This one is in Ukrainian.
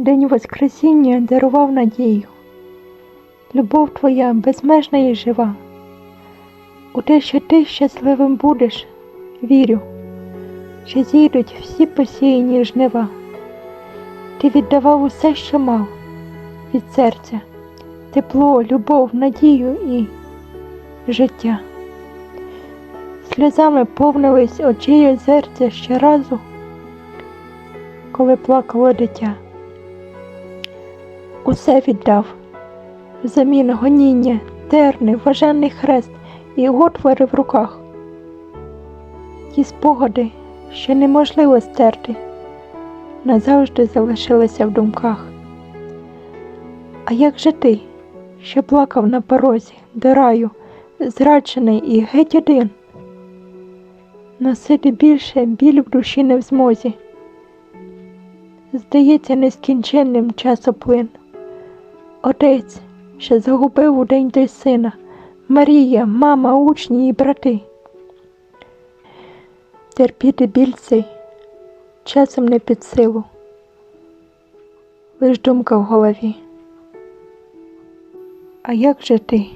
День Воскресіння дарував надію. Любов твоя безмежна і жива. У те, що ти щасливим будеш, вірю, що зійдуть всі посіяні жнива. Ти віддавав усе, що мав від серця, тепло, любов, надію і життя. Сльозами повнились очі озерця щоразу, коли плакало дитя. Усе віддав взамін гоніння, терни, важенний хрест і отвори в руках. Ті спогади, що неможливо стерти, назавжди залишилися в думках. А як же ти, що плакав на порозі до раю, зраджений і геть один? Носити більше біль в душі не в змозі. Здається, нескінченним часоплин. Отець, що загубив у день той сина, Марія, мама, учні і брати. Терпіти біль часом не під силу, лиш думка в голові. А як же ти?